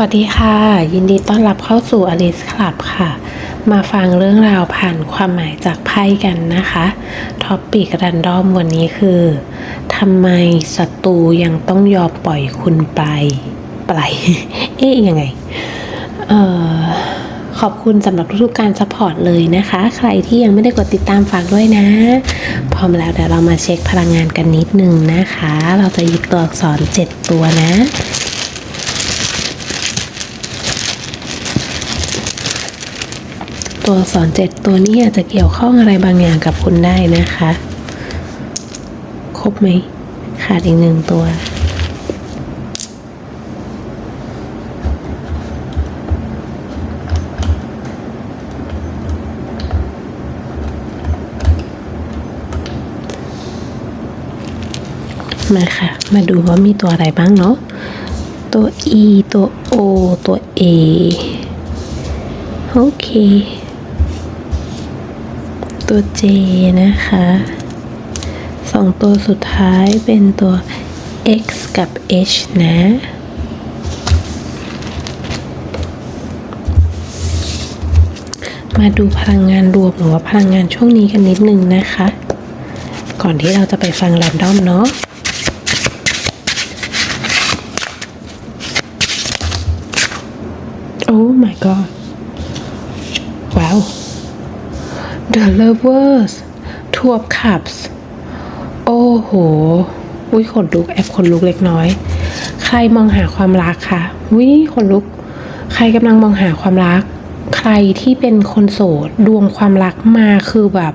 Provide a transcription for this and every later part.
วัสดีค่ะ ยินดีต้อนรับเข้าสู่ Alice Club ค่ะ มาฟังเรื่องราวผ่านความหมายจากไพ่กันนะคะท็อปปิกรันดอมวันนี้คือทำไมศัตรูยังต้องยอมปล่อยคุณไปไปเอ๊ยยังไงเอ่อขอบคุณสำหรับทุกๆการสปอร์ตเลยนะคะ ใครที่ยังไม่ได้กดติดตามฝากด้วยนะ พร้อมแล้วเดี๋ยวเรามาเช็คพลังงานกันนิดนึงนะคะ เราจะหยิบตัวอักษร 7 ตัวนะ ตัวสอักษรเจ็ดตัวนี้อาจจะเกี่ยวข้องอะไรบางอย่างกับคุณได้นะคะ ครบไหม ขาดอีกหนึ่งตัว มาค่ะ มาดูว่ามีตัวอะไรบ้างเนาะ ตัว E ตัว O ตัว A โอเค ตัว J นะคะ สองตัวสุดท้ายเป็นตัว X กับ H นะ มาดูพลังงานรวมหรือว่าพลังงานช่วงนี้กันนิดนึงนะคะ ก่อนที่เราจะไปฟังแรนดอมเนาะ Oh my god ว้าว The Lovers Two of Cups โอ้โห อุ้ยขนลุก แอบขนลุกเล็กน้อย ใครมองหาความรักคะวิขนลุก ใครกำลังมองหาความรัก ใครที่เป็นคนโสด ดวงความรักมาคือแบบ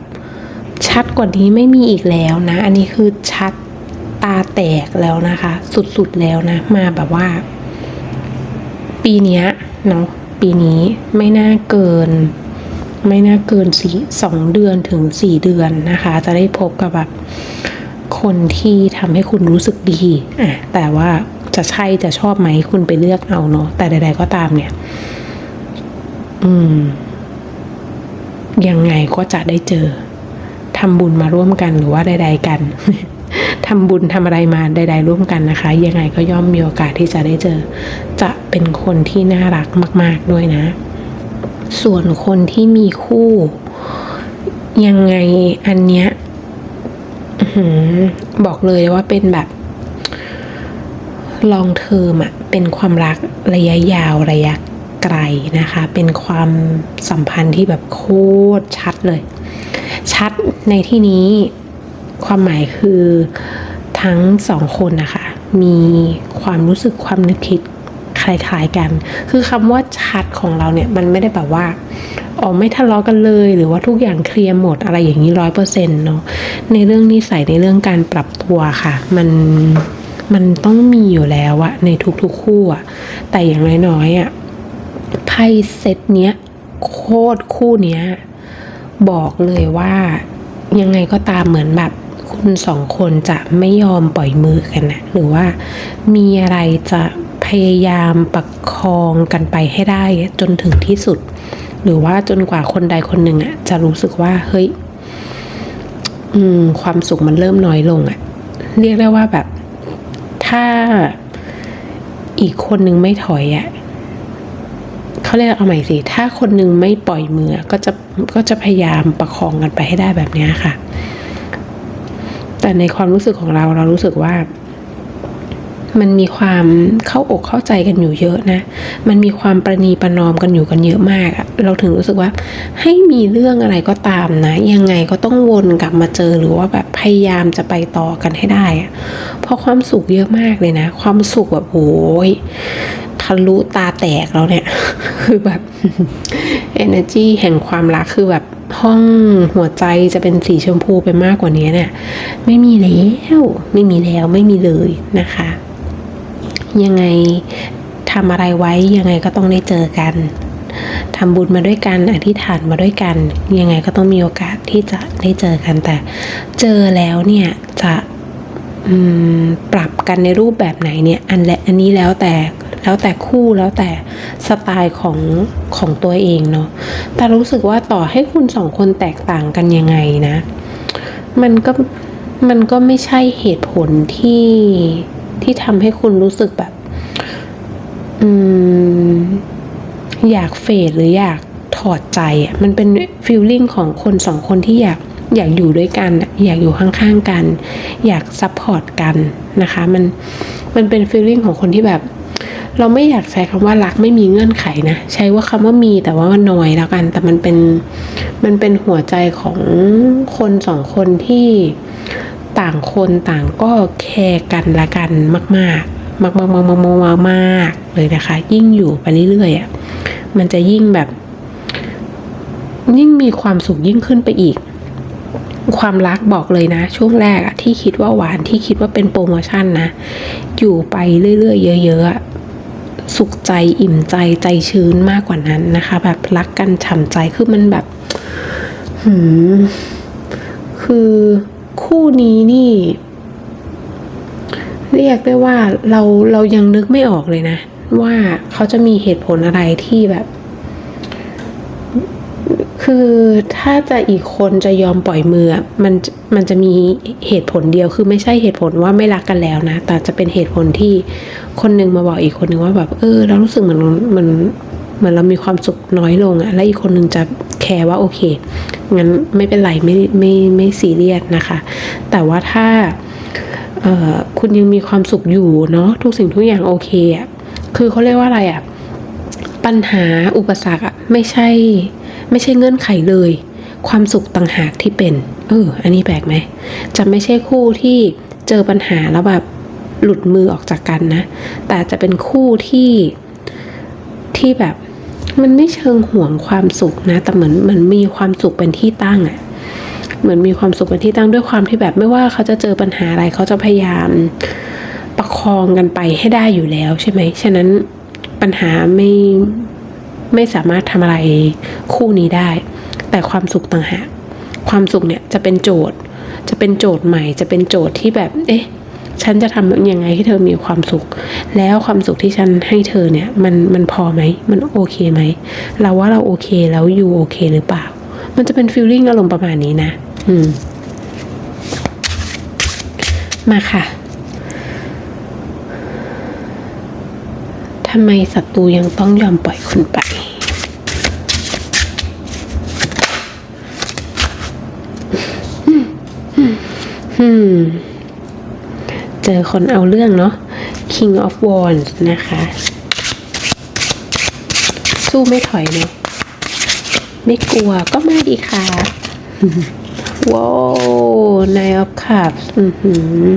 ชัดกว่านี้ไม่มีอีกแล้วนะ อันนี้คือชัดตาแตกแล้วนะคะ สุดๆแล้วนะ มาแบบว่า ปีนี้เนาะปีนี้ไม่น่าเกิน ไม่น่าเกินสี่สองเดือนถึงสี่เดือนนะคะ จะได้พบกับแบบคนที่ทำให้คุณรู้สึกดีอะแต่ว่าจะใช่จะชอบไหมคุณไปเลือกเอาเนาะแต่ใด ๆ ก็ตามเนี่ย อืม ยังไงก็จะได้เจอทำบุญมาร่วมกันหรือว่าใด ๆ กันทำบุญทำอะไรมาใด ๆ ร่วมกันนะคะ ยังไงก็ย่อมมีโอกาสที่จะได้เจอ จะเป็นคนที่น่ารักมาก ๆ ด้วยนะ ส่วนคนที่มีคู่ ยังไงอันเนี้ยบอกเลยว่าเป็นแบบ ลองเทอมอะเป็นความรักระยะยาวระยะไกลนะคะ เป็นความสัมพันธ์ที่แบบโคตรชัดเลย ชัดในที่นี้ความหมายคือทั้งสองคนนะคะ มีความรู้สึกความนึกคิด ล้ายๆกัน คือคำว่าชัดของเราเนี่ยมันไม่ได้แบบว่าอ๋อไม่ทะเลาะกันเลย หรือว่าทุกอย่างเคลียร์หมดอะไรอย่างนี้ร้อยเปอร์เซ็นต์เนาะในเรื่องนิสัยในเรื่องการปรับตัวค่ะ มันมันต้องมีอยู่แล้วอะในทุกๆคู่อะแต่อย่างน้อยๆอะไพ่เซตเนี้ยโคตรคู่เนี้ยบอกเลยว่ายังไงก็ตามเหมือนแบบคุณสองคนจะไม่ยอมปล่อยมือกันนะหรือว่ามีอะไรจะ พยายามประคองกันไปให้ได้จนถึงที่สุด หรือว่าจนกว่าคนใดคนหนึ่งอะจะรู้สึกว่าเฮ้ยอืมความสุขมันเริ่มน้อยลงอะ เรียกได้ว่าแบบ ถ้าอีกคนหนึ่งไม่ถอยอะเขาเรียกเอาใหม่สิ ถ้าคนหนึงไม่ปล่อยมือก็จะก็จะพยายามประคองกันไปให้ได้แบบนี้ค่ะ แต่ในความรู้สึกของเราเรารู้สึกว่า มันมีความเข้าอกเข้าใจกันอยู่เยอะนะ มันมีความประนีประนอมกันอยู่กันเยอะมากอะเราถึงรู้สึกว่า ให้มีเรื่องอะไรก็ตามนะ ยังไงก็ต้องวนกลับมาเจอหรือว่าแบบพยายามจะไปต่อกันให้ได้อะเพราะความสุขเยอะมากเลยนะ ความสุขแบบโอ้ยทะลุตาแตกแล้วเนี่ย คือแบบ energy แห่งความรักคือแบบห้องหัวใจจะเป็นสีชมพูไปมากกว่านี้เนี่ยไม่มีแล้ว ไม่มีแล้วไม่มีเลยนะคะ ยังไงทำอะไรไว้ยังไงก็ต้องได้เจอกันทำบุญมาด้วยกันอธิษฐานมาด้วยกัน ยังไงก็ต้องมีโอกาสที่จะได้เจอกันแต่ เจอแล้วเนี่ยจะปรับกันในรูปแบบไหนเนี่ยอันและอันนี้แล้วแต่แล้วแต่คู่แล้วแต่สไตล์ของของตัวเองเนาะแต่รู้สึกว่าต่อให้คุณสองคนแตกต่างกันยังไงนะ มันก็มันก็ไม่ใช่เหตุผลที่ ที่ทำให้คุณรู้สึกแบบ อืม อยากเฟดหรืออยากถอดใจอะมันเป็นฟีลลิ่งของคนสองคนที่อยากอยากอยู่ด้วยกัน อยากอยู่ข้างๆกัน อยากซัพพอร์ตกันนะคะ มันมันเป็นฟีลลิ่งของคนที่แบบ เราไม่อยากใช้คำว่ารักไม่มีเงื่อนไขนะ ใช้ว่าคำว่ามีแต่ว่ามันน้อยแล้วกัน แต่มันเป็นมันเป็นหัวใจของคนสองคนที่ ต่างคนต่างก็แคร์กันละกันมาก ๆ มากๆมากๆมากมากมากเลยนะคะ ยิ่งอยู่ไปเรื่อยๆอะมันจะยิ่งแบบ ยิ่งมีความสุขยิ่งขึ้นไปอีก ความรักบอกเลยนะ ช่วงแรกอะที่คิดว่าหวานที่คิดว่าเป็นโปรโมชั่นนะ อยู่ไปเรื่อยๆเยอะๆสุขใจอิ่มใจใจชื้นมากกว่านั้นนะคะ แบบรักกันฉ่ำใจคือมันแบบหืมคือ คู่นี้นี่ เรียกได้ว่าเราเรายังนึกไม่ออกเลยนะ ว่าเขาจะมีเหตุผลอะไรที่แบบ คือถ้าจะอีกคนจะยอมปล่อยมือมันมันจะมีเหตุผลเดียวคือไม่ใช่เหตุผลว่าไม่รักกันแล้วนะ แต่จะเป็นเหตุผลที่คนหนึ่งมาบอกอีกคนหนึ่งว่าแบบ เออ เรารู้สึกเหมือนมันเหมือนเรามีความสุขน้อยลงอะและอีกคนหนึ่งจะแคร์ว่าโอเค งั้นไม่เป็นไรไม่ไม่ไม่ซีเรียสนะคะ แต่ว่าถ้าคุณยังมีความสุขอยู่เนาะทุกสิ่งทุกอย่างโอเคอะคือเขาเรียกว่าอะไรอะปัญหาอุปสรรคอะไม่ใช่ ไม่ใช่เงื่อนไขเลย ความสุขต่างหากที่เป็น เออ อันนี้แปลกไหมจะไม่ใช่คู่ที่เจอปัญหาแล้วแบบหลุดมือออกจากกันนะ แต่จะเป็นคู่ที่ที่แบบ มันไม่เชิงห่วงความสุขนะ แต่เหมือนมันมีความสุขเป็นที่ตั้งอะเหมือนมีความสุขเป็นที่ตั้งด้วยความที่แบบไม่ว่าเขาจะเจอปัญหาอะไรเขาจะพยายามประคองกันไปให้ได้อยู่แล้วใช่ไหมฉะนั้นปัญหาไม่ไม่สามารถทำอะไรคู่นี้ได้ แต่ความสุขต่างหากความสุขเนี่ยจะเป็นโจทย์ จะเป็นโจทย์ใหม่ จะเป็นโจทย์ที่แบบ เอ๊ะ ฉันจะทำยังไงให้เธอมีความสุข แล้วความสุขที่ฉันให้เธอเนี่ย มันมันพอไหม มันโอเคไหม เราว่าเราโอเคแล้วอยู่โอเคหรือเปล่า มันจะเป็นฟีลลิ่งอารมณ์ประมาณนี้นะ อืม มาค่ะทำไมศัตรูยังต้องยอมปล่อยคุณไปอืม จอคนเอาเรื่องเนาะ King of Wands นะคะ สู้ไม่ถอยเนาะไม่กลัวก็มาดีค่ะว้าว Nine of Cups อือหือ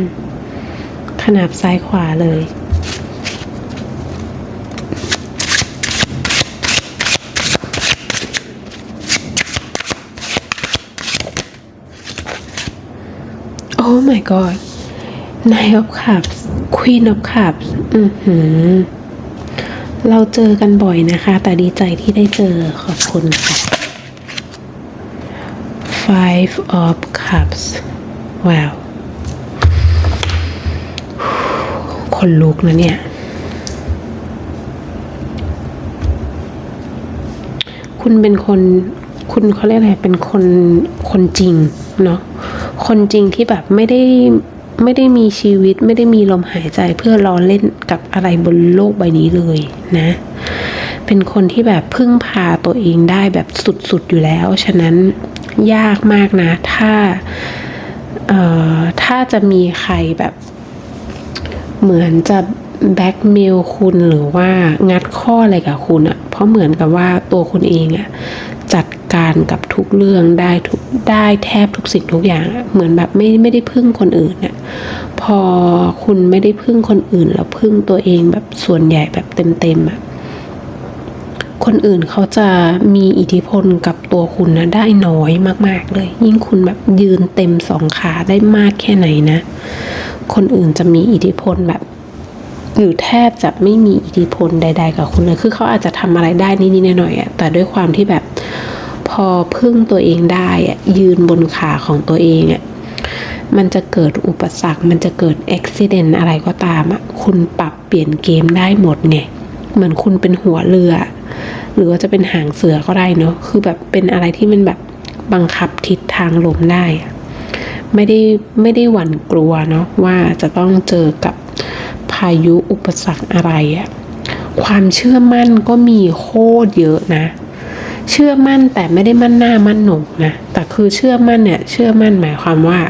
ขนาบซ้ายขวาเลย โอ้ my god Nine of Cups Queen of Cups อือหือ เราเจอกันบ่อยนะคะ แต่ดีใจที่ได้เจอขอบคุณค่ะ Five of Cups ว้าว คนลุกนะเนี่ย คุณเป็นคน คุณเขาเรียกอะไร เป็นคน คนจริงเนาะ คนจริงที่แบบไม่ได้ ไม่ได้มีชีวิตไม่ได้มีลมหายใจเพื่อรอเล่นกับอะไรบนโลกใบนี้เลยนะ เป็นคนที่แบบพึ่งพาตัวเองได้แบบสุดๆอยู่แล้ว ฉะนั้นยากมากนะ ถ้าเอ่อถ้าจะมีใครแบบ เหมือนจะแบ็กเมลคุณหรือว่างัดข้ออะไรกับคุณอะเพราะเหมือนกับว่าตัวคุณเองอะ่ะจัด การกับทุกเรื่องได้ทุกได้แทบทุกสิ่งทุกอย่าง เหมือนแบบไม่ไม่ได้พึ่งคนอื่นอะพอคุณไม่ได้พึ่งคนอื่นแล้วพึ่งตัวเองแบบส่วนใหญ่แบบเต็มๆอะ่ะคนอื่นเขาจะมีอิทธิพลกับตัวคุณนะได้น้อยมาก ๆ เลย ยิ่งคุณแบบยืนเต็มสองขาได้มากแค่ไหนนะ คนอื่นจะมีอิทธิพลแบบหรือแทบจะไม่มีอิทธิพลใด ๆ กับคุณเลย คือเขาอาจจะทำอะไรได้นิดๆหน่อยๆแต่ด้วยความที่แบบ พอพึ่งตัวเองได้อะยืนบนขาของตัวเองอะมันจะเกิดอุปสรรค มันจะเกิดอุบิเหตุอะไรก็ตามอะคุณปรับเปลี่ยนเกมได้หมดไงเหมือนคุณเป็นหัวเรือ หรือว่าจะเป็นหางเสือก็ได้เนาะคือแบบเป็นอะไรที่มันแบบบังคับทิศทางลมได้ไม่ได้ไม่ได้หวั่นกลัวเนาะว่าจะต้องเจอกับพายุอุปสรรคอะไรอะความเชื่อมั่นก็มีโคตรเยอะนะ เชื่อมั่นแต่ไม่ได้มั่นหน้ามั่นหนุกนะแต่คือเชื่อมั่นเนี่ยเชื่อมั่นหมายความว่า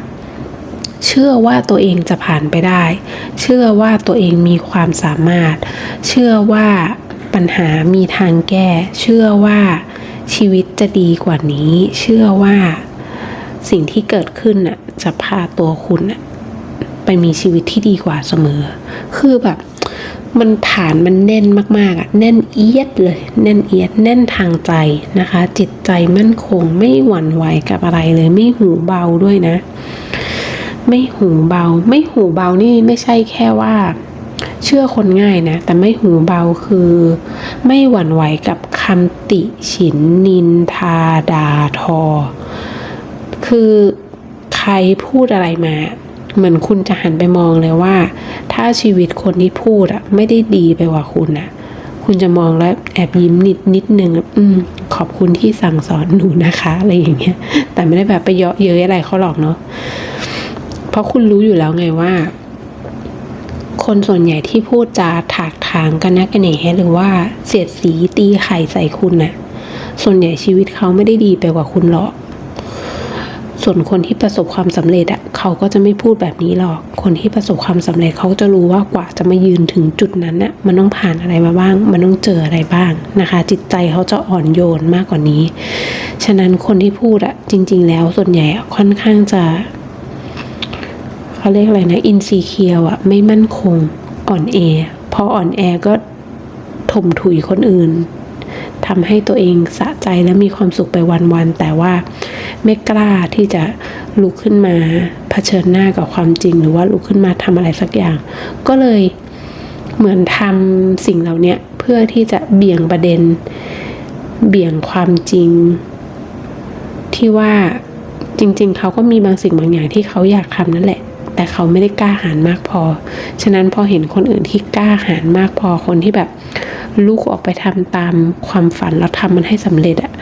เชื่อว่าตัวเองจะผ่านไปได้ เชื่อว่าตัวเองมีความสามารถ เชื่อว่าปัญหามีทางแก้ เชื่อว่าชีวิตจะดีกว่านี้ เชื่อว่าสิ่งที่เกิดขึ้นน่ะจะพาตัวคุณน่ะไปมีชีวิตที่ดีกว่าเสมอ คือแบบ มันผ่านมันแน่นมากๆอะแน่นเอียดเลย แน่นเอียดแน่นทางใจนะคะ จิตใจมั่นคงไม่หวั่นไหวกับอะไรเลย ไม่หูเบาด้วยนะ ไม่หูเบา ไม่หูเบานี่ไม่ใช่แค่ว่า เชื่อคนง่ายนะ แต่ไม่หูเบาคือ ไม่หวั่นไหวกับคำติฉินนินทาดาทอ คือใครพูดอะไรมา เหมือนคุณจะหันไปมองเลยว่า ถ้าชีวิตคนที่พูดอะไม่ได้ดีไปกว่าคุณอะคุณจะมองแล้วแอบยิ้มนิดนิดนึงอืมขอบคุณที่สั่งสอนหนูนะคะอะไรอย่างเงี้ย แต่ไม่ได้แบบไปเยาะเย้ยอะไรเขาหรอกเนาะเพราะคุณรู้อยู่แล้วไงว่า คนส่วนใหญ่ที่พูดจาถากถางกันนักกันแหนหรือว่าเสียดสีตีไข่ใส่คุณน่ะ ส่วนใหญ่ชีวิตเขาไม่ได้ดีไปกว่าคุณหรอก ส่วนคนที่ประสบความสำเร็จอะเขาก็จะไม่พูดแบบนี้หรอก คนที่ประสบความสำเร็จเขาจะรู้ว่ากว่าจะมายืนถึงจุดนั้นน่ะมันต้องผ่านอะไรมาบ้าง มันต้องเจออะไรบ้างนะคะ จิตใจเขาจะอ่อนโยนมากกว่านี้ ฉะนั้นคนที่พูดอะจริง ๆ แล้วส่วนใหญ่ค่อนข้างจะเขาเรียกอะไรนะอินซีเคียวอะไม่มั่นคงอ่อนแอพออ่อนแอก็ถมถุยคนอื่นทำให้ตัวเองสะใจและมีความสุขไปวันๆแต่ว่า ไม่กล้าที่จะลุกขึ้นมาเผชิญหน้ากับความจริง หรือว่าลุกขึ้นมาทำอะไรสักอย่าง ก็เลยเหมือนทำสิ่งเหล่านี้เพื่อที่จะเบี่ยงประเด็น เบี่ยงความจริง ที่ว่าจริง ๆ เขาก็มีบางสิ่งบางอย่างที่เขาอยากทำนั่นแหละแต่เขาไม่ได้กล้าหาญมากพอ ฉะนั้นพอเห็นคนอื่นที่กล้าหาญมากพอ คนที่แบบ ลุกออกไปทำตามความฝันแล้วทำมันให้สำเร็จอะ่ะ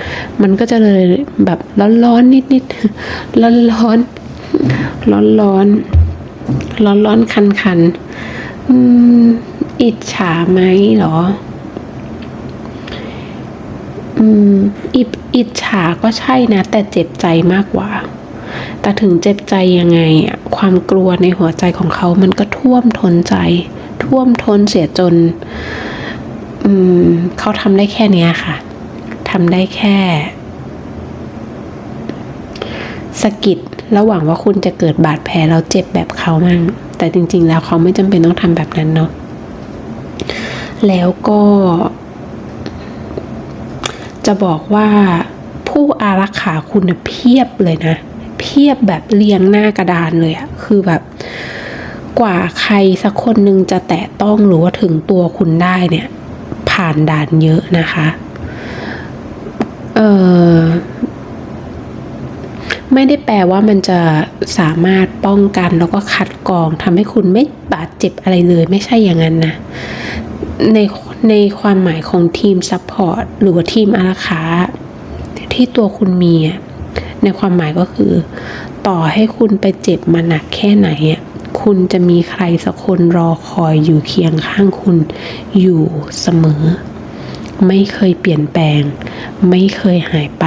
มันก็จะเลยแบบร้อนๆนิดๆร้อนๆร้อนๆร้อนๆคันๆอืมอิจฉาไหมหรออืมอิบอิจฉาก็ใช่นะ แต่เจ็บใจมากกว่า แต่ถึงเจ็บใจยังไงอะความกลัวในหัวใจของเขามันก็ท่วมท้นใจ ท่วมท้นเสียจน อืมเขาทำได้แค่นี้ค่ะทำได้แค่สะกิดแล้วหวังว่าคุณจะเกิดบาดแผลแล้วเจ็บแบบเขามั่งแต่จริง ๆ แล้วเขาไม่จำเป็นต้องทำแบบนั้นเนาะแล้วก็ จะบอกว่าผู้อารักขาคุณเพียบเลยนะ เพียบแบบเรียงหน้ากระดานเลยอะคือแบบกว่าใครสักคนหนึ่งจะแตะต้องหรือว่าถึงตัวคุณได้เนี่ย ผ่านด่านเยอะนะคะ เออไม่ได้แปลว่ามันจะสามารถป้องกันแล้วก็คัดกรองทำให้คุณไม่บาดเจ็บอะไรเลยไม่ใช่อย่างนั้นนะ ในในความหมายของทีมซัพพอร์ตหรือว่าทีมอารักขาที่ตัวคุณมีอะในความหมายก็คือ ต่อให้คุณไปเจ็บมาหนักแค่ไหนอะ คุณจะมีใครสักคนรอคอยอยู่เคียงข้างคุณอยู่เสมอ ไม่เคยเปลี่ยนแปลง ไม่เคยหายไป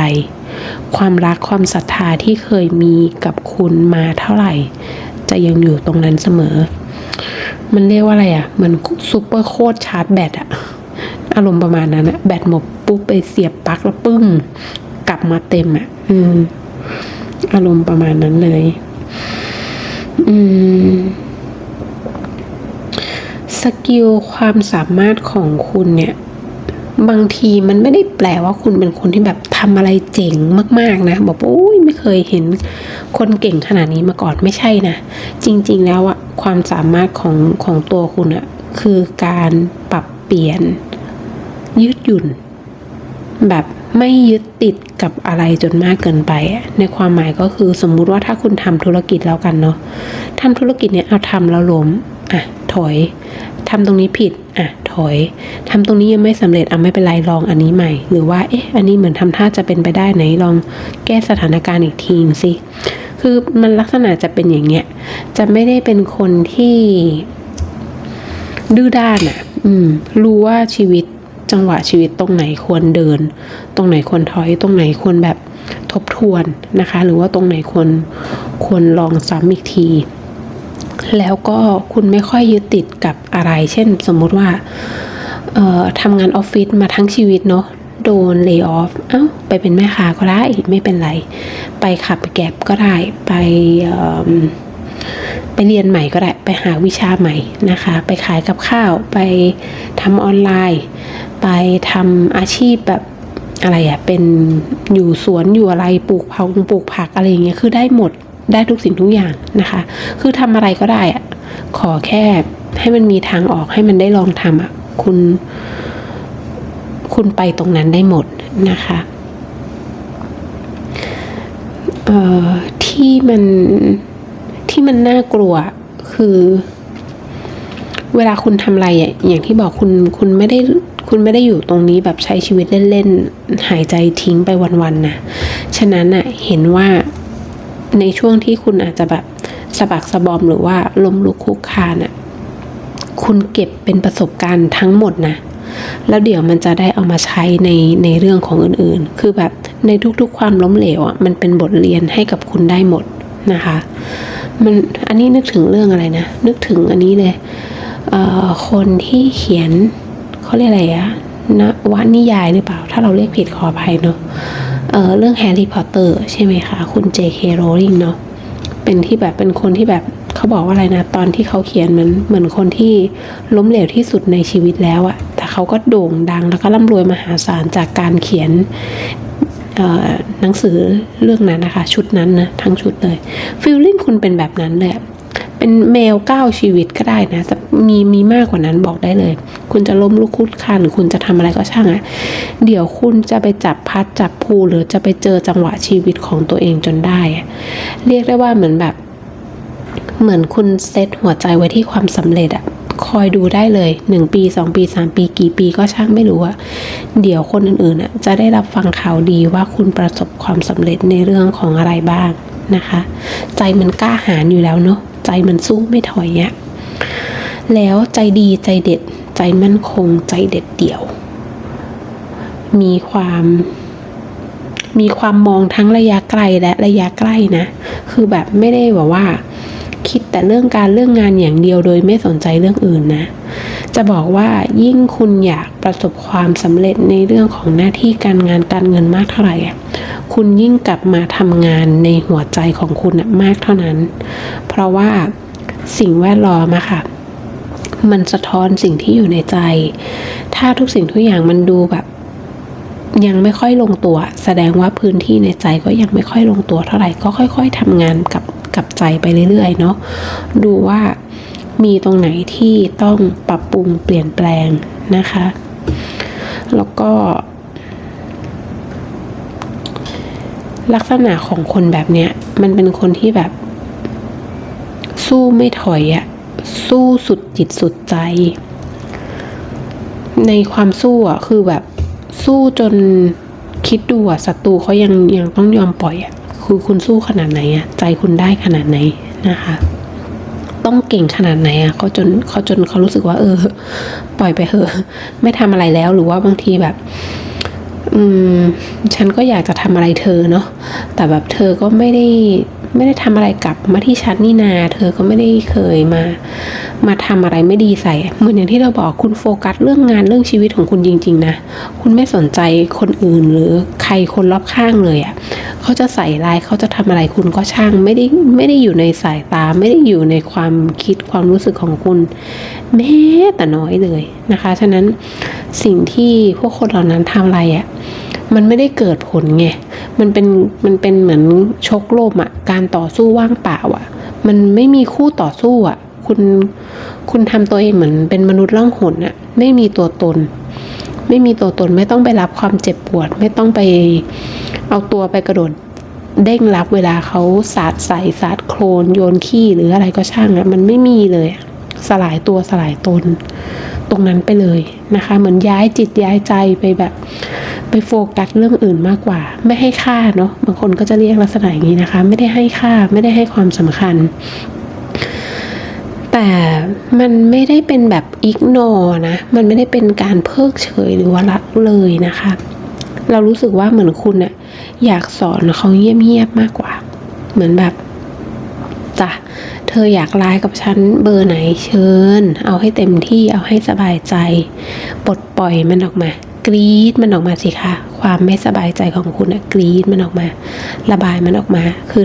ความรักความศรัทธาที่เคยมีกับคุณมาเท่าไหร่ จะยังอยู่ตรงนั้นเสมอ มันเรียกว่าอะไรอะ่ะ เหมือนซูเปอร์โคตรชาร์จแบตอะอารมณ์ประมาณนั้นอะแบตหมดปุ๊บไปเสียบปลั๊กแล้วปึ้ง กลับมาเต็มอะอมอารมณ์ประมาณนั้นเลย อืมสกิลความสามารถของคุณเนี่ย บางทีมันไม่ได้แปลว่าคุณเป็นคนที่แบบทำอะไรเจ๋งมาก ๆ นะ บอกโอ้ยไม่เคยเห็นคนเก่งขนาดนี้มาก่อนไม่ใช่นะ จริง ๆ แล้วอะความสามารถของของตัวคุณอะคือการปรับเปลี่ยน ยืดหยุ่น แบบ ไม่ยึดติดกับอะไรจนมากเกินไป ในความหมายก็คือสมมุติว่าถ้าคุณทำธุรกิจแล้วกันเนาะทำธุรกิจเนี่ยเอาทำแล้วล้มอะถอยทำตรงนี้ผิดอะถอยทำตรงนี้ยังไม่สำเร็จอะไม่เป็นไรลองอันนี้ใหม่ หรือว่าเอ๊ะอันนี้เหมือนทำท่าจะเป็นไปได้ไหนลองแก้สถานการณ์อีกทีสิคือมันลักษณะจะเป็นอย่างเงี้ยจะไม่ได้เป็นคนที่ดื้อด้านอะ อืม รู้ว่าชีวิต จังหวะชีวิตตรงไหนควรเดิน ตรงไหนควรถอย ตรงไหนควรแบบทบทวนนะคะ หรือว่าตรงไหนควรควรลองซ้ำอีกที แล้วก็คุณไม่ค่อยยึดติดกับอะไร เช่น สมมุติว่าทำงานออฟฟิศมาทั้งชีวิตเนาะโดนเล y o ออฟเอ้า ไปเป็นแม่ค้าก็ได้ ไม่เป็นไร ไปขับแก็บก็ได้ ไปเไปเรียนใหม่ก็ได้ ไปหาวิชาใหม่นะคะ ไปขายกับข้าว ไปทำออนไลน์ ไปทำอาชีพแบบอะไรอะเป็นอยู่สวนอยู่อะไรปลูกผักปลูกผักอะไรอย่างเงี้ยคือได้หมดได้ทุกสิ่งทุกอย่างนะคะ คือทำอะไรก็ได้อะขอแค่ให้มันมีทางออกให้มันได้ลองทำอะคุณ คุณไปตรงนั้นได้หมดนะคะเอ่อที่มัน ที่มันน่ากลัวคือ เวลาคุณทำอะไรอะอย่างที่บอกคุณคุณไม่ได้คุณไม่ได้อยู่ตรงนี้แบบใช้ชีวิตเล่นๆหายใจทิ้งไปวันๆนะฉะนั้นอะเห็นว่าในช่วงที่คุณอาจจะแบบสะบักสะบอมหรือว่าล้มลุกคลุกคานอะคุณเก็บเป็นประสบการณ์ทั้งหมดนะแล้วเดี๋ยวมันจะได้เอามาใช้ในในเรื่องของอื่นๆ คือแบบในทุกๆความล้มเหลวอะมันเป็นบทเรียนให้กับคุณได้หมด นะคะ มันอันนี้นึกถึงเรื่องอะไรนะ นึกถึงอันนี้เลยเคนที่เขียนเขาเรียกอะไรอะนะวนิยายหรือเปล่า ถ้าเราเรียกผิดขออภัยเนาะเเรื่องแฮร์รี่พอตเตอร์ใช่ไหมคะ คุณ J.K. Rowling เนาะเป็นที่แบบเป็นคนที่แบบเขาบอกว่าอะไรนะ ตอนที่เขาเขียนเหมือนเหมือนคนที่ล้มเหลวที่สุดในชีวิตแล้วอะแต่เขาก็โด่งดังแล้วก็ร่ำรวยมหาศาลจากการเขียน หนังสือเรื่องนั้นนะคะ ชุดนั้นนะทั้งชุดเลยฟีลลิ่งคุณเป็นแบบนั้นเลยอะเป็นแมวก้าชีวิตก็ได้นะมีมีมากกว่านั้นบอกได้เลย คุณจะล้มลุกคลุกคลานหรือคุณจะทำอะไรก็ช่างอะเดี๋ยวคุณจะไปจับพัดจับภูหรือจะไปเจอจังหวะชีวิตของตัวเองจนได้ เรียกได้ว่าเหมือนแบบ เหมือนคุณเซตหัวใจไว้ที่ความสำเร็จอะ คอยดูได้เลยหนึ่งปีสองปีสามปีกี่ปีก็ช่างไม่รู้อะเดี๋ยวคนอื่นๆอะจะได้รับฟังข่าวดีว่าคุณประสบความสำเร็จในเรื่องของอะไรบ้างนะคะ ใจมันกล้าหาญอยู่แล้วเนาะใจมันสู้ไม่ถอยอะแล้วใจดีใจเด็ด ใจมั่นคงใจเด็ดเดี่ยว มีความมีความมองทั้งระยะไกลและระยะใกล้นะ คือแบบไม่ได้แบบว่า คิดแต่เรื่องการเรื่องงานอย่างเดียวโดยไม่สนใจเรื่องอื่นนะ จะบอกว่ายิ่งคุณอยากประสบความสำเร็จในเรื่องของหน้าที่การงานการเงินมากเท่าไหร่คุณยิ่งกลับมาทำงานในหัวใจของคุณมากเท่านั้น เพราะว่าสิ่งแวดล้อมอะค่ะ มันสะท้อนสิ่งที่อยู่ในใจ ถ้าทุกสิ่งทุกอย่างมันดูแบบยังไม่ค่อยลงตัว แสดงว่าพื้นที่ในใจก็ยังไม่ค่อยลงตัวเท่าไหร่ก็ค่อย ๆทำงานกับ กับใจไปเรื่อยๆเนาะดูว่ามีตรงไหนที่ต้องปรับปรุงเปลี่ยนแปลงนะคะ แล้วก็ ลักษณะของคนแบบเนี้ย มันเป็นคนที่แบบ สู้ไม่ถอยอะสู้สุดจิตสุดใจ ในความสู้อะคือแบบสู้จนคิดดูอะศัตรูเขายังยังต้องยอมปล่อยอะ คือคุณสู้ขนาดไหนอะใจคุณได้ขนาดไหนนะคะ ต้องเก่งขนาดไหนอะเขาจนเขาจนเขารู้สึกว่า เออ ปล่อยไปเถอะ ไม่ทำอะไรแล้วหรือว่าบางทีแบบ อืม ฉันก็อยากจะทำอะไรเธอเนาะแต่แบบเธอก็ไม่ได้ ไม่ได้ทำอะไรกลับมาที่ฉันนี่นา เธอก็ไม่ได้เคยมา มาทำอะไรไม่ดีใส่ เหมือนอย่างที่เราบอกคุณโฟกัสเรื่องงานเรื่องชีวิตของคุณจริง ๆ นะ คุณไม่สนใจคนอื่นหรือใครคนรอบข้างเลยอะ่ะเขาจะใส่ลายเขาจะทำอะไรคุณก็ช่างไม่ได้ไม่ได้อยู่ในสายตาไม่ได้อยู่ในความคิดความรู้สึกของคุณ แม้แต่น้อยเลยนะคะ ฉะนั้นสิ่งที่พวกคนเหล่านั้นทำอะไรอะ่ะ มันไม่ได้เกิดผลไง มันเป็นมันเป็นเหมือนชกลมอะการต่อสู้ว่างเปล่าอะมันไม่มีคู่ต่อสู้อะคุณคุณทำตัวเองเหมือนเป็นมนุษย์ล่องหนอะไม่มีตัวตน ไม่มีตัวตนไม่ต้องไปรับความเจ็บปวด ไม่ต้องไปเอาตัวไปกระโดดเด้งรับเวลาเขาสาดใส่สาดโคลนโยนขี้หรืออะไรก็ช่างอะมันไม่มีเลยสลายตัวสลายตน ตรงนั้นไปเลยนะคะ เหมือนย้ายจิตย้ายใจไปแบบ ไปโฟกัสเรื่องอื่นมากกว่า ไม่ให้ค่าเนาะบางคนก็จะเรียกลักษณะอย่างนี้นะคะ ไม่ได้ให้ค่าไม่ได้ให้ความสำคัญ แต่มันไม่ได้เป็นแบบอิกโนนะมันไม่ได้เป็นการเพิกเฉยหรือว่าละเลยนะคะ เรารู้สึกว่าเหมือนคุณอะอยากสอนเขาเงียบๆมากกว่า เหมือนแบบจ้ะเธออยากไลน์กับฉันเบอร์ไหนเชิญ เอาให้เต็มที่เอาให้สบายใจ ปลดปล่อยมันออกมา กรีดมันออกมาสิคะความไม่สบายใจของคุณอะกรีดมันออกมา ระบายมันออกมา คือ